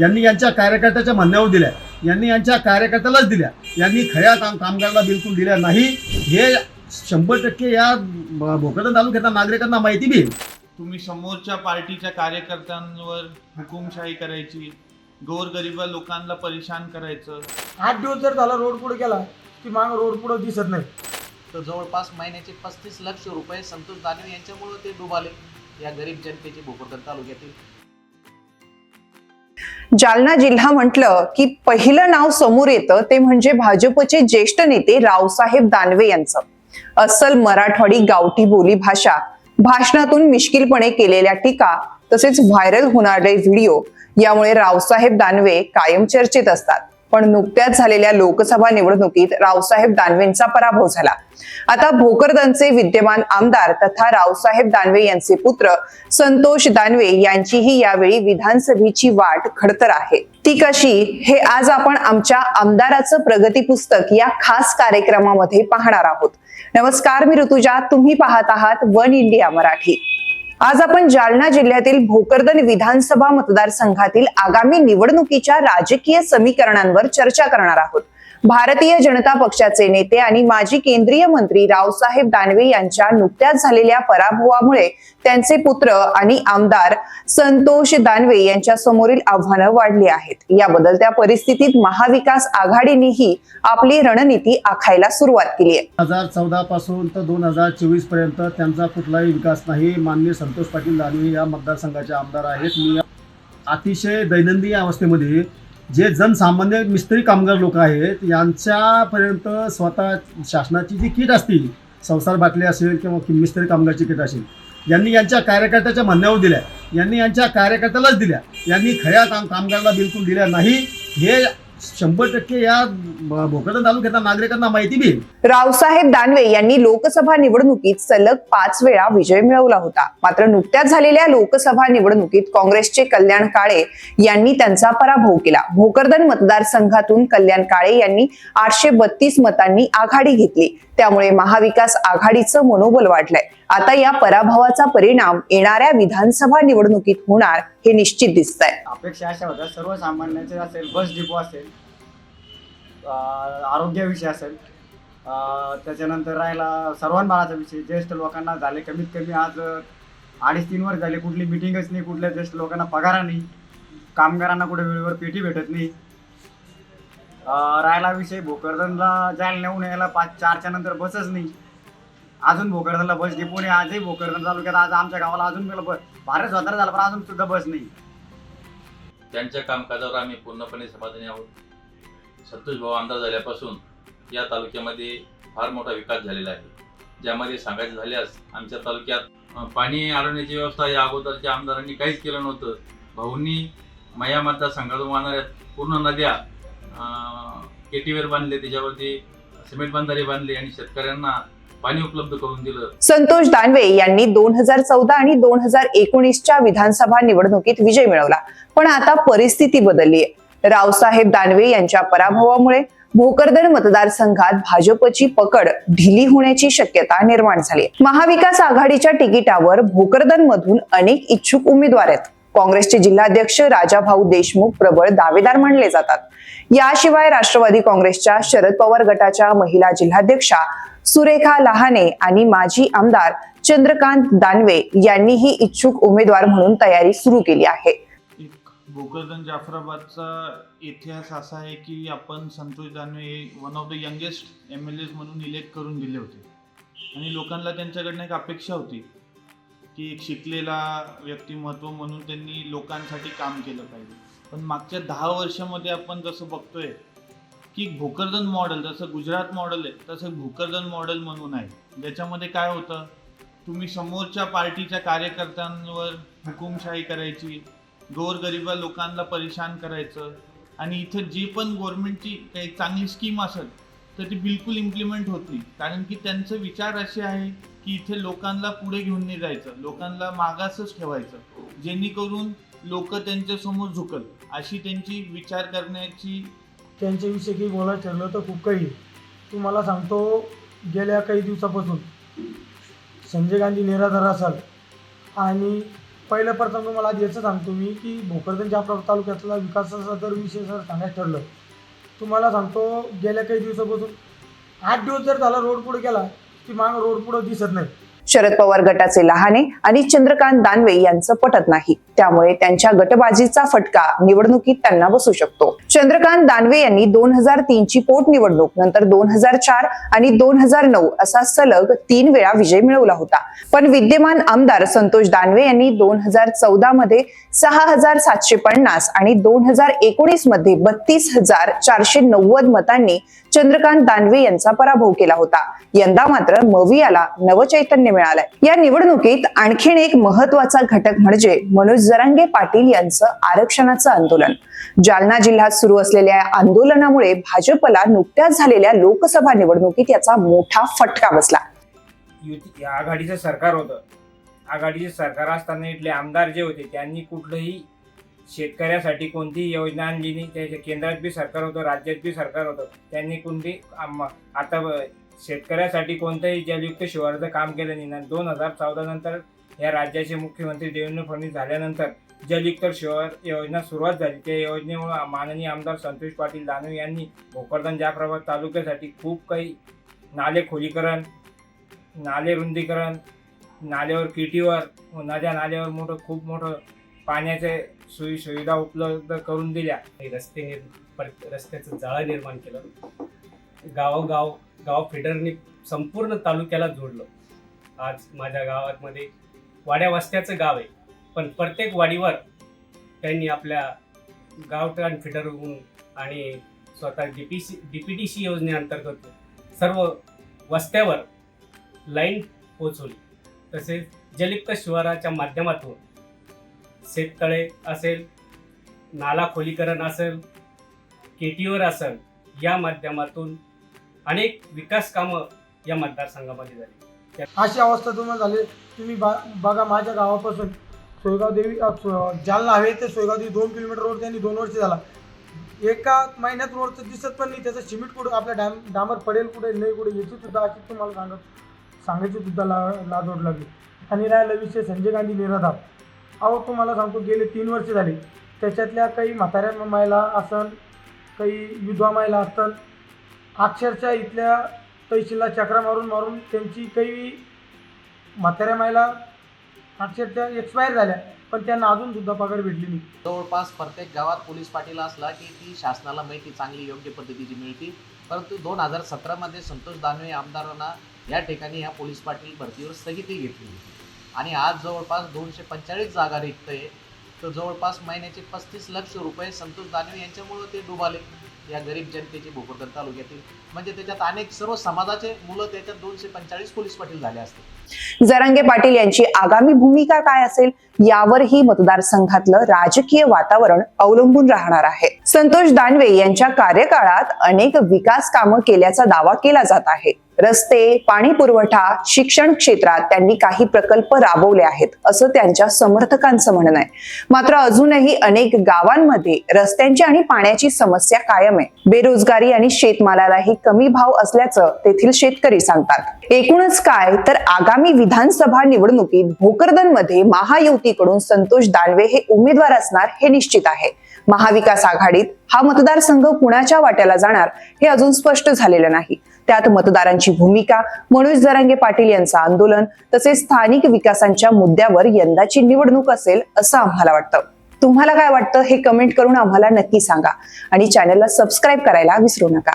यांनी यांच्या कार्यकर्त्याच्या म्हणण्यावर दिल्या. यांनी यांच्या कार्यकर्त्यालाच दिल्या. यांनी खऱ्या काम कामगाराला बिलकुल दिल्या नाही. हे शंभर टक्के या भोकरदन तालुक्यातल्या नागरिकांना माहिती बी. तुम्ही समोरच्या पार्टीच्या कार्यकर्त्यांवर हुकुमशाही करायची गोरगरीब लोकांना परेशान करायचं. आठ दिवस जर झाला रोड पुढे गेला की माग रोड पुढे दिसत नाही. तर जवळपास महिन्याचे पस्तीस लक्ष रुपये संतोष दानवे यांच्यामुळे ते डुबाले. या गरीब जनतेचे भोकरदन तालुक्यातील जालना जिल्हा म्हटलं की पहिलं नाव समोर येतं ते म्हणजे भाजपचे ज्येष्ठ नेते रावसाहेब दानवे यांचं. अस्सल मराठवाडी गावठी बोली भाषा. भाषणातून मिश्किलपणे केलेल्या टीका तसेच व्हायरल होणारे व्हिडिओ यामुळे रावसाहेब दानवे कायम चर्चेत असतात. पण नुकत्याच झालेल्या लोकसभा निवडणुकीत रावसाहेब दानवेंचा पराभव झाला. आता भोकरदनचे विद्यमान आमदार तथा रावसाहेब दानवे यांचे पुत्र संतोष दानवे यांचीही यावेळी विधानसभेची वाट खडतर आहे. ती कशी? हे आज आपण आमच्या आमदाराचं प्रगती पुस्तक या खास कार्यक्रमामध्ये पाहणार आहोत. नमस्कार मी ऋतुजा. तुम्ही पाहत आहात वन इंडिया मराठी. आज आपण जालना जिल्ह्यातील भोकरदन विधानसभा मतदारसंघातील आगामी निवडणुकीच्या राजकीय समीकरणांवर चर्चा करणार आहोत. भारतीय जनता पक्षाचे नेते आणि माजी केंद्रीय मंत्री रावसाहेब दानवे यांच्या नुकत्याच झालेल्या पराभवामुळे त्यांचे पुत्र आणि आमदार संतोष दानवे यांच्या समोरील आव्हानं वाढली आहेत. या बदलत्या परिस्थितीत महाविकास आघाडीनेही आपली रणनीती आखायला सुरुवात केली आहे. हजार चौदा पासून तर दोन हजार चोवीसपर्यंत त्यांचा कुठलाही विकास नाही. माननीय संतोष पाटील दानवे या मतदारसंघाचे आमदार आहेत. मी अतिशय दैनंदिन अवस्थेमध्ये जे जनसामान्य मिस्त्री कामगार लोक आहेत यांच्यापर्यंत स्वतः शासनाची जी किट असतील संसार बाटली असेल किंवा मिस्त्री कामगारची किट असेल यांनी यांच्या कार्यकर्त्याच्या म्हणण्यावर दिल्या. यांनी यांच्या कार्यकर्त्यालाच दिल्या. यांनी खऱ्या काम कामगाराला बिलकुल दिल्या नाही. हे शंभर टक्के या भोकरदन तालुक्यातल्या नागरिकांना माहिती बी रावसाहेब दानवे यांनी लोकसभा निवडणुकीत सलग पाच वेळा विजय मिळवला होता. मात्र नुकत्याच झालेल्या लोकसभा निवडणुकीत काँग्रेसचे कल्याण काळे यांनी त्यांचा पराभव केला. भोकरदन मतदारसंघातून कल्याण काळे यांनी आठशे बत्तीस मतांनी आघाडी घेतली. त्यामुळे महाविकास आघाडीचं मनोबल वाढलंय. आता या पराभवाचा परिणाम येणाऱ्या विधानसभा निवडणुकीत होणार हे निश्चित दिसतंय. अपेक्षा अशा होत्या सर्वसामान्यांचे असेल बस डिपो असेल आरोग्याविषयी असेल त्याच्यानंतर राहिला सर्वांबाळाचा विषय ज्येष्ठ लोकांना झाले कमीत कमी आज अडीच तीन वर्ष झाले कुठली मिटिंगच नाही कुठल्या ज्येष्ठ लोकांना पगारा नाही कामगारांना कुठे वेळेवर पेटी भेटत नाही. राहायला विषय. भोकरदनला जायला नेऊन यायला पाच चारच्या नंतर बसच नाही. अजून भोकरदनला बस डिपो आजही भोकरदन तालुक्यात आज आमच्या गावाला अजून मला बस. भारत स्वतंत्र झाला पण अजून सुद्धा बस नाही. त्यांच्या कामकाजावर आम्ही पूर्णपणे समाधानी आहोत. संतोष भाऊ आमदार झाल्यापासून या तालुक्यामध्ये फार मोठा विकास झालेला आहे. ज्यामध्ये सांगायचं झाल्यास आमच्या तालुक्यात पाणी अडवण्याची व्यवस्था या अगोदरच्या आमदारांनी काहीच केलं नव्हतं. भाऊंनी मया मतदारसंघातून वाहणाऱ्या पूर्ण नद्या केटीवेर बांधले त्याच्यावरती सिमेंट बांधारे बांधले आणि शेतकऱ्यांना पाणी उपलब्ध करून दिलं. संतोष दानवे यांनी दोन हजार चौदा आणि दोन हजार एकोणीसच्या विधानसभा निवडणुकीत विजय मिळवला. पण आता परिस्थिती बदलली आहे. रावसाहेब दानवे यांच्या पराभवामुळे भोकरदन मतदारसंघात भाजपची पकड ढिली होण्याची शक्यता निर्माण झाली महाविकास आघाडीच्या तिकिटावर भोकरदन मधून अनेक इच्छुक उमेदवार आहेत. काँग्रेसचे जिल्हाध्यक्ष राजाभाऊ देशमुख प्रबळ दावेदार मानले जातात. याशिवाय राष्ट्रवादी काँग्रेसच्या शरद पवार गटाच्या महिला जिल्हाध्यक्षा सुरेखा लहाने आणि माजी आमदार चंद्रकांत दानवे यांनीही इच्छुक उमेदवार म्हणून तयारी सुरू केली आहे. एक भोकरदन जाफराबादचा इतिहास असा आहे की आपण Santosh Danve one of the youngest M L As म्हणून इलेक्ट करून दिले होते. आणि लोकांना त्यांच्याकडनं एक अपेक्षा होती. की एक शिकलेला व्यक्तिमत्व म्हणून त्यांनी लोकांसाठी काम केलं पाहिजे. पण मागच्या दहा वर्षामध्ये आपण जसं बघतोय की भोकरदन मॉडेल जसं गुजरात मॉडेल आहे तसं भोकरदन मॉडेल म्हणून आहे. ज्याच्यामध्ये काय होतं? तुम्ही समोरच्या पार्टीच्या कार्यकर्त्यांवर हुकुमशाही करायची गोरगरिबा लोकांना परेशान करायचं आणि इथं जे पण गव्हर्नमेंटची काही चांगली स्कीम असेल तर ती बिलकुल इम्प्लिमेंट होत नाही. कारण की त्यांचे विचार असे आहे की इथे लोकांना पुढे घेऊन नाही जायचं. लोकांना मागासच ठेवायचं. जेणेकरून लोक त्यांच्यासमोर झुकल. अशी त्यांची विचार करण्याची त्यांच्याविषयी काही बोलायला ठरलं तर खूप काही तुम्हाला सांगतो गेल्या काही दिवसापासून संजय गांधी निराधार असाल आणि पहिलं प्रथम तुम्हाला आधी याचं सांगतो मी की भोकरदन जाफराबाद तालुक्यातला विकासाचा जर विषय जर सांगायचं ठरलं. तुम्हाला सांगतो गेल्या काही दिवसापासून आठ दिवस जर झाला रोड पुढे गेला की माग रोड पुढे दिसत नाही. शरद पवार गटाचे लहाने आणि चंद्रकांत दानवे यांचं पटत नाही. त्यामुळे त्यांच्या गटबाजीचा फटका निवडणुकीत त्यांना बसू शकतो. चंद्रकांत दानवे यांनी दोन हजार तीनची पोटनिवडणूक नंतर दोन हजार चार आणि दोन हजार नऊ असा सलग तीन वेळा विजय मिळवला होता. पण विद्यमान आमदार संतोष दानवे यांनी दोन हजार चौदा मध्ये सहा हजार सातशे पन्नास आणि दोन हजार एकोणीसमध्ये बत्तीस हजार चारशे नव्वद मतांनी चंद्रकांत दानवे यांचा पराभव केला होता. यंदा मात्र मवियाला नवचैतन्य मिळालंय. या निवडणुकीत आणखीन एक महत्त्वाचा घटक म्हणजे मनोज जरांगे पाटील यांचं आरक्षणाचं आंदोलन. जालना जिल्ह्यात सुरू असलेल्या आंदोलनामुळे भाजपला नुकत्याच झालेल्या लोकसभा निवडणुकीत याचा मोठा फटका बसला. युती आघाडीचं सरकार होतं. आघाडीचे सरकार असताना इथले आमदार जे होते त्यांनी कुठलंही शेतकऱ्यासाठी कोणतीही योजना आणली नाही. त्याच्या केंद्रात बी सरकार होतं राज्यात बी सरकार होतं. त्यांनी कोणती आता शेतकऱ्यासाठी कोणतंही जलयुक्त शिवारचं काम केलं नाही. ना दोन हजार चौदा नंतर या राज्याचे मुख्यमंत्री देवेंद्र फडणवीस झाल्यानंतर जलयुक्त शहर योजना सुरुवात झाली. त्या योजनेमुळे माननीय आमदार संतोष पाटील दानवे यांनी भोकरदन जाफराबाद तालुक्यासाठी खूप काही नाले खोलीकरण नाले रुंदीकरण नाल्यावर किटीवर नद्या नाल्यावर मोठं खूप मोठं पाण्याचे सोयी सुविधा उपलब्ध करून दिल्या. हे रस्ते हे रस्त्याचं जाळं निर्माण केलं. गावोगाव गाव फिडरने संपूर्ण तालुक्याला जोडलं. आज माझ्या गावामध्ये वाड्या वस्त्याचं गाव आहे. पण प्रत्येक वाडीवर त्यांनी आपल्या गावठाण फिडरहून आणि स्वतः D P C D P T C योजनेअंतर्गत सर्व वस्त्यावर लाईन पोचवली. तसेच जलयुक्त शिवाराच्या माध्यमातून शेततळे असेल नाला खोलीकरण असेल के टीवर असेल या माध्यमातून अनेक विकास कामं या मतदारसंघामध्ये झाली. अशी अवस्था तुम्हाला झाली. तुम्ही बा बघा माझ्या गावापासून सोयगाव देवी जालना हवे ते सोयगाव देवी दोन किलोमीटर रोड त्यांनी दोन वर्ष झाला. एका महिन्यात रोडचं दिसत पण नाही. त्याचं सिमेंट कुठं आपल्या डॅम डांबर पडेल कुठे नाही कुठे याची सुद्धा अशी तुम्हाला सांगत सांगायची सुद्धा ला लाजोड लागली. आणि राहिला विषय संजय गांधी निराधार. अहो तुम्हाला सांगतो गेले तीन वर्ष झाली. त्याच्यातल्या काही म्हाताऱ्या महिला असन काही विधवा महिला असतात अक्षरशः इथल्या तहसीलला चक्रा मारून मारून त्यांची काही म्हाताऱ्या महिला अक्षरशः एक्सपायर झाल्या पण त्यांना अजून सुद्धा पगार भेटली नाही. जवळपास प्रत्येक गावात पोलीस पाटील असला की ती शासनाला माहिती चांगली योग्य पद्धतीची मिळते. परंतु दोन हजार सतरामध्ये संतोष दानवे आमदारांना या ठिकाणी ह्या पोलीस पाटील भरतीवर स्थगिती घेतली आणि आज जवळपास दोनशे पंचेचाळीस जागा रिक्त आहे. तर जवळपास महिन्याचे पस्तीस लक्ष रुपये संतोष दानवे यांच्यामुळं ते डुबाले या गरीब जनतेचे भोकरदन तालुक्यातील. म्हणजे त्याच्यात अनेक सर्व समाजाचे मुलं त्याच्यात दोनशे पंचाळीस पोलीस पाटील झाले असते. जरांगे पाटील यांची आगामी भूमिका काय असेल यावरही मतदारसंघातलं राजकीय वातावरण अवलंबून राहणार आहे. संतोष दानवे यांच्या कार्यकाळात अनेक विकास कामं केल्याचा दावा केला जात आहे. रस्ते पाणी पुरवठा शिक्षण क्षेत्रात त्यांनी काही प्रकल्प राबवले आहेत असं त्यांच्या समर्थकांचं म्हणणं आहे. मात्र अजूनही अनेक गावांमध्ये रस्त्यांची आणि पाण्याची समस्या कायम आहे. बेरोजगारी आणि शेतमालालाही कमी भाव असल्याचं तेथील शेतकरी सांगतात. एकूणच काय तर आगामी विधानसभा निवडणुकीत भोकरदनमध्ये महायुतीकडून संतोष दानवे हे उमेदवार असणार हे निश्चित आहे. महाविकास आघाडीत हा मतदारसंघ कुणाच्या वाट्याला जाणार हे अजून स्पष्ट झालेलं नाही. त्यात मतदारांची भूमिका मनोज जरांगे पाटील यांचं आंदोलन तसेच स्थानिक विकासांच्या मुद्द्यावर यंदाची निवडणूक असेल असं आम्हाला वाटतं. तुम्हाला काय वाटतं हे कमेंट करून आम्हाला नक्की सांगा आणि चॅनलला सबस्क्राईब करायला विसरू नका.